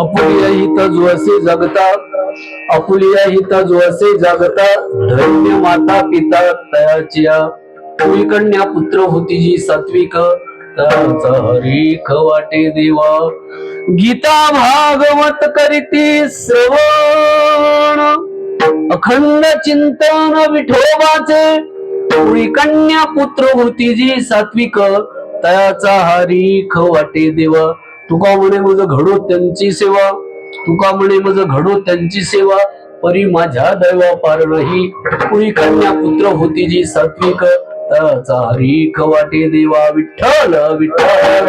Apulia हित वसे जगता अपुलिया हित वसे जगता धन्य माता पिता तयाच्या कुलकन्या पुत्र होती जी सात्विक. त्याचा हरीख वाटे देवा. गीता भागवत करीती श्रवण. अखंड चिंतन विठोबाचे. कन्या पुत्र होती जी सात्विक. तयाचा हरीख वाटे देवा. तुका म्हणे माझं घडो त्यांची सेवा. तुका म्हणे माझं घडो त्यांची सेवा. परी माझ्या दैवा पार नाही कन्या पुत्र होती जी सात्विक. तारीख रीख वाटे देवा विठ्ठल विठ्ठल